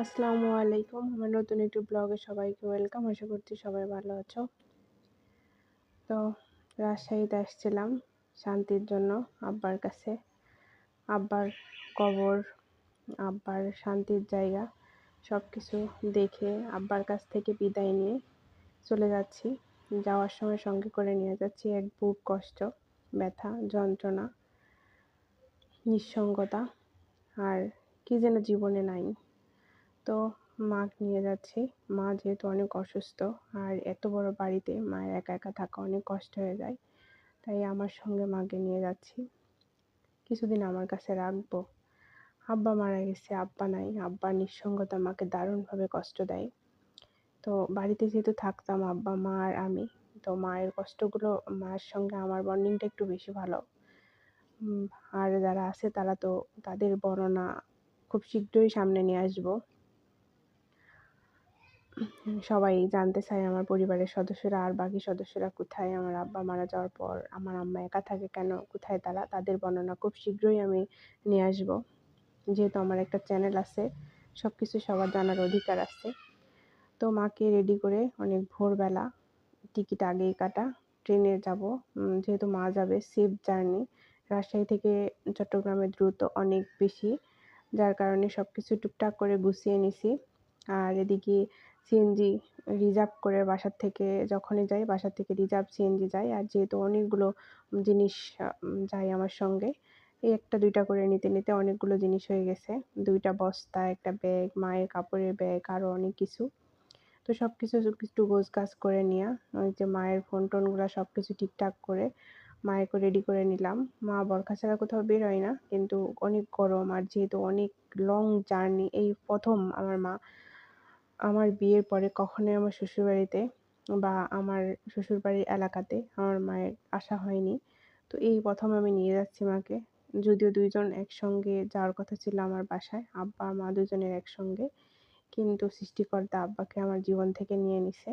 আসসালামু আলাইকুম। আমার নতুন একটি ব্লগে সবাইকে ওয়েলকাম। আশা করছি সবাই ভালো আছো। তো রাজশাহীতে আসছিলাম শান্তির জন্য আব্বার কাছে। আব্বার কবর, আব্বার শান্তির জায়গা সব কিছু দেখে আব্বার কাছ থেকে বিদায় নিয়ে চলে যাচ্ছি। যাওয়ার সময় সঙ্গে করে নিয়ে যাচ্ছি এক বুক কষ্ট, ব্যথা, যন্ত্রণা, নিঃসঙ্গতা, আর কি যেন জীবনে নাই। তো মাকে নিয়ে যাচ্ছি। মা যেহেতু অনেক অসুস্থ, আর এত বড় বাড়িতে মায়ের একা একা থাকা অনেক কষ্ট হয়ে যায়, তাই আমার সঙ্গে মাকে নিয়ে যাচ্ছি। কিছুদিন আমার কাছে রাখব। আব্বা মারা গেছে, আব্বা নাই। আব্বার নিঃসঙ্গতা মাকে দারুণভাবে কষ্ট দেয়। তো বাড়িতে যেহেতু থাকতাম, আব্বা, মা আর আমি, তো মায়ের কষ্টগুলো, মায়ের সঙ্গে আমার বন্ডিংটা একটু বেশি ভালো। আর যারা আছে তারা তো তাদের বর্ণনা খুব শীঘ্রই সামনে নিয়ে আসব। সবাই জানতে চায় আমার পরিবারের সদস্যরা আর বাকি সদস্যরা কোথায়? আমার আব্বা মারা যাওয়ার পর আমার আম্মা একা থাকে কেন? কোথায় তারা? তাদের বর্ণনা খুব শীঘ্রই আমি নিয়ে আসব। যেহেতু আমার একটা চ্যানেল আছে সব কিছু সবার জানার অধিকার আছে। তো মাকে রেডি করে অনেক ভোরবেলা টিকিট আগেই কাটা। ট্রেনে যাব। যেহেতু মা যাবে সেফ জার্নি রাজশাহী থেকে চট্টগ্রামে দ্রুত অনেক বেশি। যার কারণে সব কিছু টুকটাক করে গুছিয়ে নিছি। আর এদিকে সিএনজি রিজার্ভ করে বাসার থেকে যখনই যাই, বাসার থেকে রিজার্ভ সিএনজি যাই আর যেহেতু অনেকগুলো জিনিস যায় আমার সঙ্গে, এই একটা, দুইটা করে নিতে নিতে অনেকগুলো জিনিস হয়ে গেছে। দুইটা বস্তা, একটা ব্যাগ মায়ের কাপড়ের ব্যাগ আরও অনেক কিছু। তো সব কিছু একটু গোছ গাছ করে নিয়ে, ওই যে মায়ের ফোন টোনগুলো সব কিছু ঠিকঠাক করে মায়েরকে রেডি করে নিলাম। মা বরখা ছাড়া কোথাও বের হয় না, কিন্তু অনেক গরম। আর যেহেতু অনেক লং জার্নি এই প্রথম আমার মা আমার বিয়ের পরে কখনোই আমার শ্বশুরবাড়িতে বা আমার শ্বশুরবাড়ির এলাকাতে আমার মায়ের আসা হয়নি। তো এই প্রথম আমি নিয়ে যাচ্ছি মাকে। যদিও দুইজন একসঙ্গে যাওয়ার কথা ছিল আমার বাসায়, আব্বা, মা দুজনের একসঙ্গে। কিন্তু সৃষ্টিকর্তা আব্বাকে আমার জীবন থেকে নিয়ে নিছে।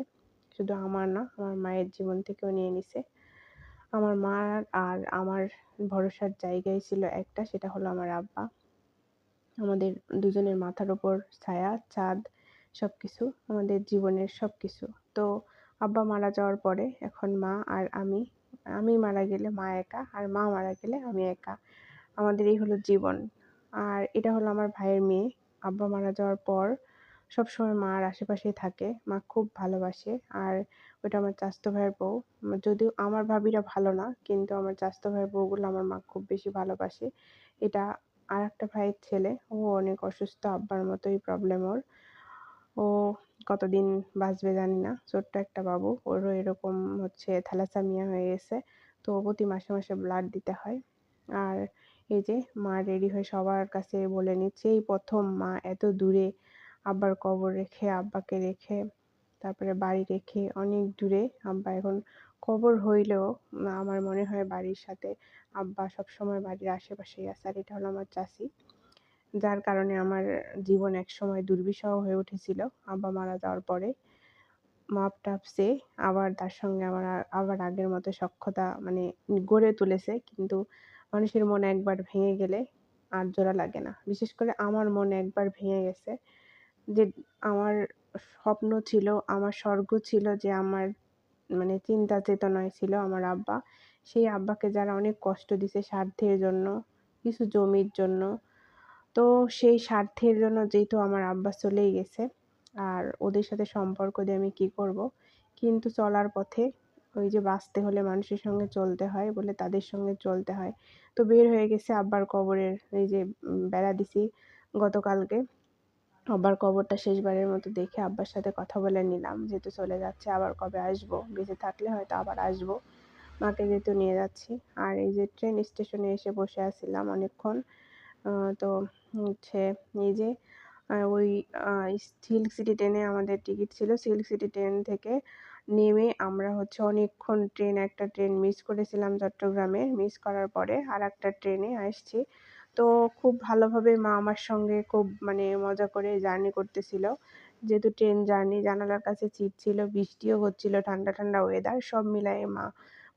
শুধু আমার না, আমার মায়ের জীবন থেকেও নিয়ে নিছে। আমার মা আর আমার ভরসার জায়গায় ছিল একটা, সেটা হলো আমার আব্বা। আমাদের দুজনের মাথার ওপর ছায়া, চাঁদ সব কিছু আমাদের জীবনের সব কিছু তো আব্বা মারা যাওয়ার পরে এখন মা আর আমি আমি মারা গেলে মা একা আর মা মারা গেলে আমি একা। আমাদের এই হলো জীবন। আর এটা হলো আমার ভাইয়ের মেয়ে। আব্বা মারা যাওয়ার পর সবসময় মার আশেপাশেই থাকে। মা খুব ভালোবাসে। আর ওটা আমার চাস্তো ভাইয়ের বউ। যদিও আমার ভাবিরা ভালো না, কিন্তু আমার চাস্তো ভাইয়ের বউগুলো আমার মা খুব বেশি ভালোবাসে। এটা আর একটা ভাইয়ের ছেলে। ও অনেক অসুস্থ, আব্বার মতোই প্রবলেম ওর। ও কতদিন বাঁচবে জানি না। ছোট্ট একটা বাবু, ওরও এরকম হচ্ছে থ্যালাসামিয়া হয়ে গেছে। তো প্রতি মাসে মাসে ব্লাড দিতে হয়। আর এই যে মা রেডি হয়ে সবার কাছে বলে নিচ্ছে, এই প্রথম মা, এত দূরে আব্বার কবর রেখে, আব্বাকে রেখে, তারপরে বাড়ি রেখে, অনেক দূরে আব্বা এখন কবর হইলেও আমার মনে হয় বাড়ির সাথে আব্বা সবসময় বাড়ির আশেপাশেই আছে। আর এটা হলো আমার চাষি যার কারণে আমার জীবন এক সময় দুর্বিষহ হয়ে উঠেছিল। আব্বা মারা যাওয়ার পরে মাপ টাপ সে আবার তার সঙ্গে আমার আবার আগের মতো সক্ষতা মানে গড়ে তুলেছে। কিন্তু মানুষের মন একবার ভেঙে গেলে আর জোড়া লাগে না। বিশেষ করে আমার মন একবার ভেঙে গেছে যে আমার স্বপ্ন ছিল, আমার স্বর্গ ছিল যে আমার মানে চিন্তা চেতনায় ছিল আমার আব্বা। সেই আব্বাকে যারা অনেক কষ্ট দিছে স্বার্থের জন্য, কিছু জমির জন্য তো সেই স্বার্থের জন্য যেহেতু আমার আব্বা চলেই গেছে, আর ওদের সাথে সম্পর্ক দিয়ে আমি কী করব? কিন্তু চলার পথে ওই যে বাঁচতে হলে মানুষের সঙ্গে চলতে হয় বলে তাদের সঙ্গে চলতে হয়। তো বের হয়ে গেছে আব্বার কবরের, এই যে বেড়া দিছি গতকালকে। আব্বার কবরটা শেষবারের মতো দেখে আব্বার সাথে কথা বলে নিলাম যেহেতু চলে যাচ্ছে, আবার কবে আসব? বেঁচে থাকলে হয়তো আবার আসব। মাকে যেহেতু নিয়ে যাচ্ছি। আর এই যে ট্রেন স্টেশনে এসে বসে আছিলাম অনেকক্ষণ। তো হচ্ছে এই যে ওই সিল্ক সিটি ট্রেনে আমাদের টিকিট ছিল। সিল্ক সিটি ট্রেন থেকে নেমে আমরা হচ্ছে অনেকক্ষণ ট্রেন একটা ট্রেন মিস করেছিলাম চট্টগ্রামে মিস করার পরে আর একটা ট্রেনে আসছি। তো খুব ভালোভাবে মা আমার সঙ্গে খুব মানে মজা করে জার্নি করতেছিল। যেহেতু ট্রেন জার্নি জানালার কাছে সিট ছিল, বৃষ্টিও হচ্ছিল, ঠান্ডা ঠান্ডা ওয়েদার সব মিলায়ে মা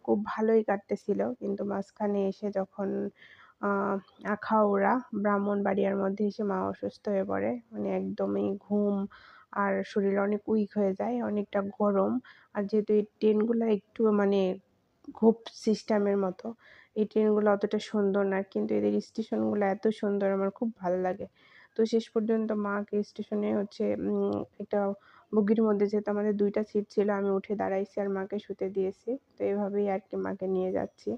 খুব ভালোই কাটতেছিল। কিন্তু মাঝখানে এসে যখন আখাউড়া, ব্রাহ্মণবাড়িয়ার মধ্যে এসে মা অসুস্থ হয়ে পড়ে। মানে একদমই ঘুম আর শরীর অনেক উইক হয়ে যায়, অনেকটা গরম। আর যেহেতু এই ট্রেনগুলো একটু মানে খুব সিস্টেমের মতো, এই ট্রেনগুলো অতটা সুন্দর না। কিন্তু এদের স্টেশনগুলো এত সুন্দর, আমার খুব ভালো লাগে। তো শেষ পর্যন্ত মাকে স্টেশনে হচ্ছে একটা বগির মধ্যে যেহেতু আমাদের দুইটা সিট ছিল, আমি উঠে দাঁড়াইছি আর মাকে শুতে দিয়েছি। তো এভাবেই আর কি মাকে নিয়ে যাচ্ছি।